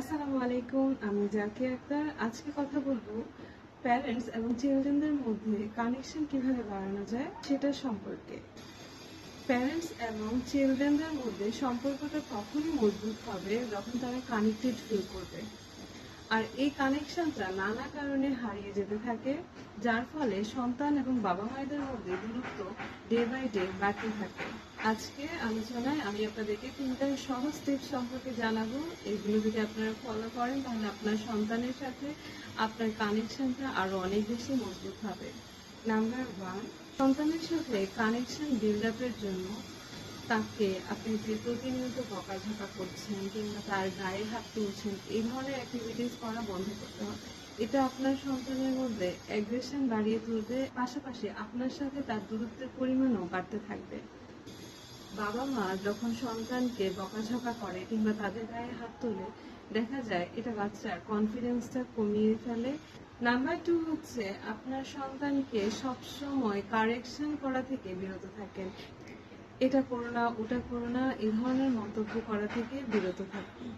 আসসালামু আলাইকুম, আমি জাকিয়া আক্তার। আজকে কথা বলব প্যারেন্টস এবং চিলড্রেনদের মধ্যে কানেকশন কীভাবে বাড়ানো যায় সেটা সম্পর্কে। প্যারেন্টস এবং চিলড্রেনদের মধ্যে সম্পর্কটা তখনই মজবুত হবে যখন তারা কানেক্টেড ফিল করবে। আর এই কানেকশনটা নানা কারণে হারিয়ে যেতে থাকে, যার ফলে সন্তান এবং বাবা মায়েদের মধ্যে দূরত্ব ডে বাই ডে বাড়তে থাকে। আজকে আলোচনায় আমি আপনাদেরকে তিনটা সহজ টিপস সম্পর্কে জানাব। এগুলো যদি আপনারা ফলো করেন, তাহলে আপনার সন্তানের সাথে আপনার কানেকশনটা আরও অনেক বেশি মজবুত হবে। নাম্বার ওয়ান সন্তানের সাথে কানেকশন বিল্ড আপের জন্য তাকে আপনি যে প্রতিনিয়ত বকাঝকা করছেন কিংবা তার গায়ে হাত তুলছেন, এই ধরনের অ্যাক্টিভিটিস করা বন্ধ করতে হবে। এটা আপনার সন্তানের মধ্যে অ্যাগ্রেশন বাড়িয়ে তুলবে। পাশাপাশি আপনার সাথে তার দূরত্বের পরিমাণও বাড়তে থাকবে। বাবা মা যখন সন্তানকে বকাঝকা করে কিংবা তাদের গায়ে হাত তোলে, দেখা যায় এটা বাচ্চার কনফিডেন্সটা কমিয়ে ফেলে। নাম্বার টু হচ্ছে আপনার সন্তানকে সবসময় কারেকশন করা থেকে বিরত থাকেন। এটা করো না, ওটা করো না, এ ধরনের মন্তব্য করা থেকে বিরত থাকুন।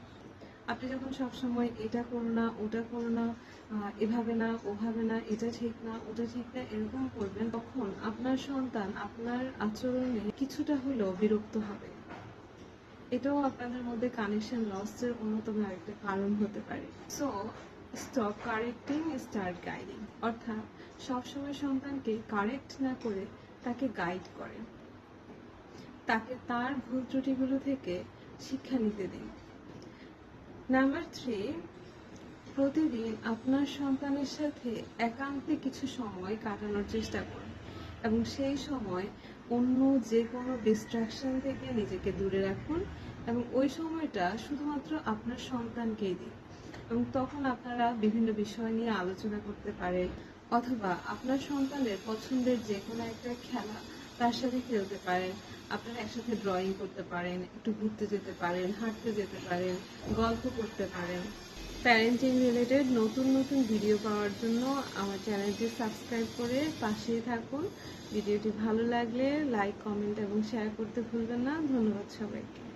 আপনি যখন সবসময় এটা করো না, ওটা করো না এভাবে না, ওভাবে না, এটা ঠিক না, ওটা ঠিক না, এরকম করবেন, তখন আপনার সন্তান আপনার আচরণে কিছুটা হলেও বিরক্ত হবে। এটাও আপনাদের মধ্যে কানেকশন লসের অন্যতম একটা কারণ হতে পারে। So stop correcting start guiding অর্থাৎ সবসময় সন্তানকে কারেক্ট না করে তাকে গাইড করেন। তাকে তার ভুল ত্রুটিগুলো থেকে শিক্ষা নিতে দিন। নাম্বার থ্রি প্রতিদিন আপনার সন্তানের সাথে একান্তে কিছু সময় কাটানোর চেষ্টা করুন এবং সেই সময় অন্য যে কোনো ডিস্ট্রাকশন থেকে নিজেকে দূরে রাখুন এবং ওই সময়টা শুধুমাত্র আপনার সন্তানকেই দিন। এবং তখন আপনারা বিভিন্ন বিষয় নিয়ে আলোচনা করতে পারেন অথবা আপনার সন্তানের পছন্দের যে কোনো একটা খেলা তার সাথে খেলতে পারেন, আপনারা একসাথে ড্রয়িং করতে পারেন, একটু ঘুরতে যেতে পারেন, হাঁটতে যেতে পারেন, গল্প করতে পারেন। প্যারেন্টিং রিলেটেড নতুন নতুন ভিডিও পাওয়ার জন্য আমার চ্যানেলটি সাবস্ক্রাইব করে পাশেই থাকুন। ভিডিওটি ভালো লাগলে লাইক কমেন্ট এবং শেয়ার করতে ভুলবেন না। ধন্যবাদ সবাইকে।